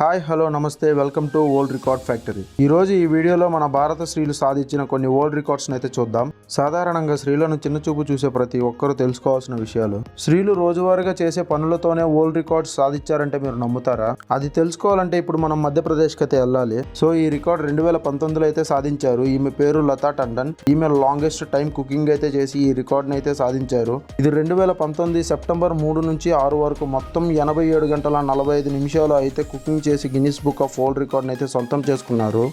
Hi hello నమస్తే welcome to world record factory. ఈ రోజు ఈ వీడియోలో మన భారత స్త్రీలు సాధించిన కొన్ని వరల్డ్ రికార్డ్స్ అయితే చూద్దాం. సాధారణంగా స్త్రీలను చిన్న చూపు చూసే ప్రతి ఒక్కరూ తెలుసుకోవాల్సిన విషయాలు. స్త్రీలు రోజువారీగా చేసే పనులతోనే వరల్డ్ రికార్డ్స్ సాధించారంటే మీరు నమ్ముతారా? అది తెలుసుకోవాలంటే ఇప్పుడు మనం మధ్యప్రదేశ్కి అయితే వెళ్ళాలి. సో ఈ రికార్డ్ రెండు వేల పంతొమ్మిదిలో అయితే సాధించారు. ఈమె పేరు లతా టండన్. ఈమె లాంగెస్ట్ టైం కుకింగ్ అయితే చేసి ఈ రికార్డ్ని అయితే సాధించారు. ఇది రెండు వేల పంతొమ్మిది సెప్టెంబర్ మూడు నుంచి ఆరు వరకు మొత్తం ఎనభై ఏడు గంటల నలభై ఐదు నిమిషాలు అయితే కుకింగ్ చేసి గిన్నిస్ బుక్ ఆఫ్ వరల్డ్ రికార్డ్ని అయితే సొంతం చేసుకున్నారు.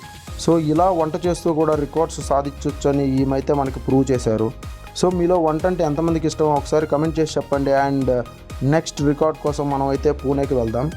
సో ఇలా వంట చేస్తూ కూడా రికార్డ్స్ సాధించవచ్చు అని ఈమైతే మనకి ప్రూవ్ చేశారు. సో మీలో వంట అంటే ఎంతమందికి ఇష్టమో ఒకసారి కమెంట్ చేసి చెప్పండి. అండ్ నెక్స్ట్ రికార్డ్ కోసం మనం అయితే పూణేకి వెళ్దాం.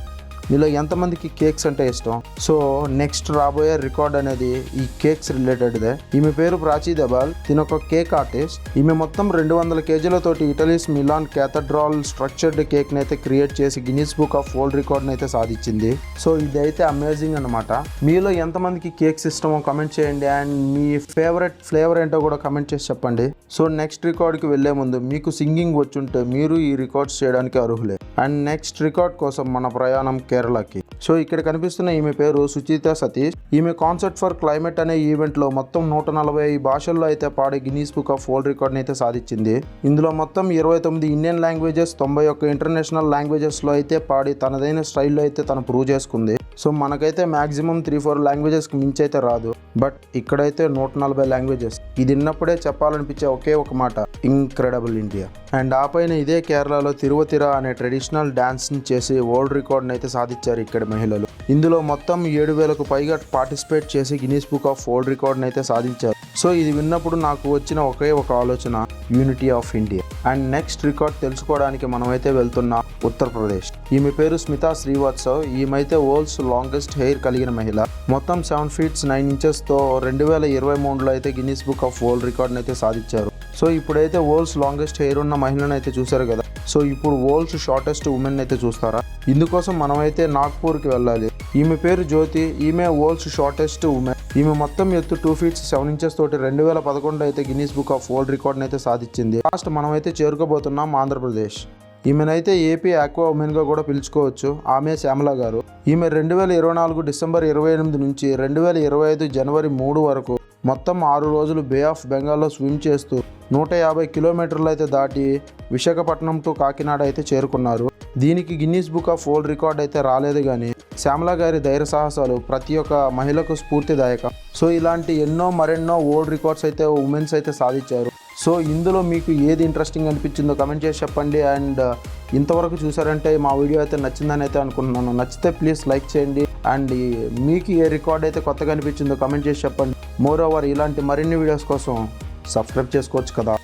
మీలో ఎంతమందికి కేక్స్ అంటే ఇష్టం? సో నెక్స్ట్ రాబోయే రికార్డ్ అనేది ఈ కేక్స్ రిలేటెడ్దే ఈమె పేరు ప్రాచీ దబాల్. తిన ఒక కేక్ ఆర్టిస్ట్ ఈమె మొత్తం రెండు వందల కేజీలతోటి Italy's Milan cathedral structured cake అయితే క్రియేట్ చేసి Guinness book of world record అయితే సాధించింది. సో ఇదైతే అమేజింగ్ అనమాట మీలో ఎంతమందికి కేక్స్ ఇష్టమో కమెంట్ చేయండి. అండ్ మీ ఫేవరెట్ ఫ్లేవర్ ఏంటో కూడా కమెంట్ చేసి చెప్పండి. సో నెక్స్ట్ రికార్డ్కి వెళ్ళే ముందు మీకు సింగింగ్ వచ్చుంటే మీరు ఈ రికార్డ్స్ చేయడానికి అర్హులే. అండ్ నెక్స్ట్ రికార్డ్ కోసం మన ప్రయాణం కేరళకి. సో ఇక్కడ కనిపిస్తున్న ఈమె పేరు సుచిత సతీష్. ఈమె కాన్సర్ట్ ఫర్ క్లైమేట్ అనే ఈవెంట్లో మొత్తం నూట నలభై భాషల్లో అయితే పాడే Guinness book of world record అయితే సాధించింది. ఇందులో మొత్తం ఇరవై తొమ్మిది ఇండియన్ లాంగ్వేజెస్ తొంభై ఒక్క ఇంటర్నేషనల్ లాంగ్వేజెస్లో అయితే పాడి తనదైన స్టైల్లో అయితే తను ప్రూవ్ చేసుకుంది. సో మనకైతే మాక్సిమం త్రీ ఫోర్ లాంగ్వేజెస్కి మించి అయితే రాదు. బట్ ఇక్కడైతే నూట నలభై లాంగ్వేజెస్ ఇది విన్నప్పుడే చెప్పాలనిపించే ఒకే ఒక మాట ఇంక్రెడబుల్ ఇండియా అండ్ ఆ పైన ఇదే కేరళలో తిరువతిర అనే ట్రెడిషనల్ డ్యాన్స్ని చేసి వరల్డ్ రికార్డ్ని అయితే సాధించారు ఇక్కడ మహిళలు. ఇందులో మొత్తం ఏడు వేలకు పైగా పార్టిసిపేట్ చేసి గినీస్ బుక్ ఆఫ్ వరల్డ్ రికార్డ్ని అయితే సాధించారు. సో ఇది విన్నప్పుడు నాకు వచ్చిన ఒకే ఒక ఆలోచన unity of India and next record తెలుసుకోవడానికి మనమైతే వెళ్తున్నాం ఉత్తరప్రదేశ్. ఈమె పేరు స్మితా శ్రీవాత్సవ్. ఈమెతే వరల్డ్స్ లాంగెస్ట్ హెయిర్ కలిగిన మహిళ. మొత్తం సెవెన్ ఫీట్స్ నైన్ ఇంచెస్తో రెండు వేల ఇరవై మూడులో అయితే గిన్నీస్ బుక్ ఆఫ్ వరల్డ్ రికార్డ్ని అయితే సాధించారు. సో ఇప్పుడైతే వరల్డ్స్ లాంగెస్ట్ హెయిర్ ఉన్న మహిళను అయితే చూశారు కదా. సో ఇప్పుడు వరల్డ్స్ షార్టెస్ట్ ఉమెన్ అయితే చూస్తారా? ఇందుకోసం మనమైతే నాగ్పూర్కి వెళ్ళాలి. ఈమె పేరు జ్యోతి. ఈమె వరల్డ్స్ షార్టెస్ట్ ఉమెన్ ఈమె మొత్తం ఎత్తు టూ ఫీట్స్ సెవెన్ ఇంచెస్ తోటి రెండు వేల పదకొండు అయితే గిన్నీస్ బుక్ ఆఫ్ వరల్డ్ రికార్డ్ని అయితే సాధించింది. లాస్ట్ మనమైతే చేరుకోబోతున్నాం ఆంధ్రప్రదేశ్. ఈమెనైతే ఏపీ ఆక్వా ఉమెన్గా కూడా పిలుచుకోవచ్చు. ఆమె శ్యామల గారు. ఈమె రెండు వేల ఇరవై నాలుగు డిసెంబర్ ఇరవై ఎనిమిది నుంచి రెండు వేల ఇరవై ఐదు జనవరి మూడు వరకు మొత్తం ఆరు రోజులు బే ఆఫ్ బెంగాల్లో స్విమ్ చేస్తూ నూట యాభై కిలోమీటర్లు అయితే దాటి విశాఖపట్నం టు కాకినాడ అయితే చేరుకున్నారు. దీనికి Guinness book of world record అయితే రాలేదు కానీ శ్యామల గారి ధైర్య సాహసాలు ప్రతి ఒక్క మహిళకు స్ఫూర్తిదాయకం. సో ఇలాంటి ఎన్నో మరెన్నో వరల్డ్ రికార్డ్స్ అయితే ఉమెన్స్ అయితే సాధించారు. సో ఇందులో మీకు ఏది ఇంట్రెస్టింగ్ అనిపించిందో కమెంట్ చేసి చెప్పండి. అండ్ ఇంతవరకు చూసారంటే మా వీడియో అయితే నచ్చిందని అయితే అనుకుంటున్నాను. నచ్చితే ప్లీజ్ లైక్ చేయండి. అండ్ మీకు ఏ రికార్డ్ అయితే కొత్తగా అనిపించిందో కమెంట్ చేసి చెప్పండి. మోర్ ఓవర్ ఇలాంటి మరిన్ని వీడియోస్ కోసం సబ్స్క్రైబ్ చేసుకోవచ్చు కదా.